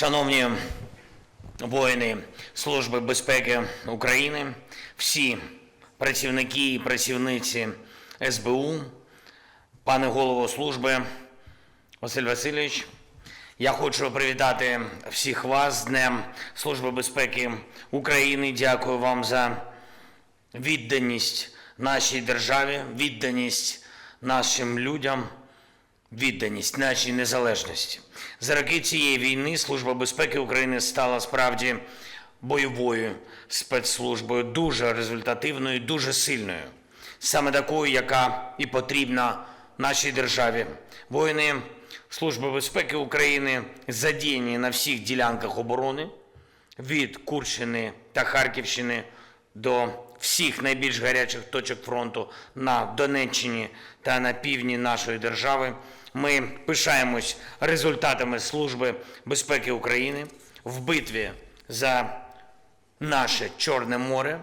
Шановні воїни Служби безпеки України, всі працівники і працівниці СБУ, пане голово служби Василь Васильович, я хочу привітати всіх вас з Днем Служби безпеки України. Дякую вам за відданість нашій державі, відданість нашим людям, відданість нашій незалежності. За роки цієї війни Служба безпеки України стала справді бойовою спецслужбою, дуже результативною, дуже сильною, саме такою, яка і потрібна нашій державі. Воїни Служби безпеки України задіяні на всіх ділянках оборони від Курщини та Харківщини до всіх найбільш гарячих точок фронту на Донеччині та на півдні нашої держави. Ми пишаємось результатами Служби безпеки України в битві за наше Чорне море,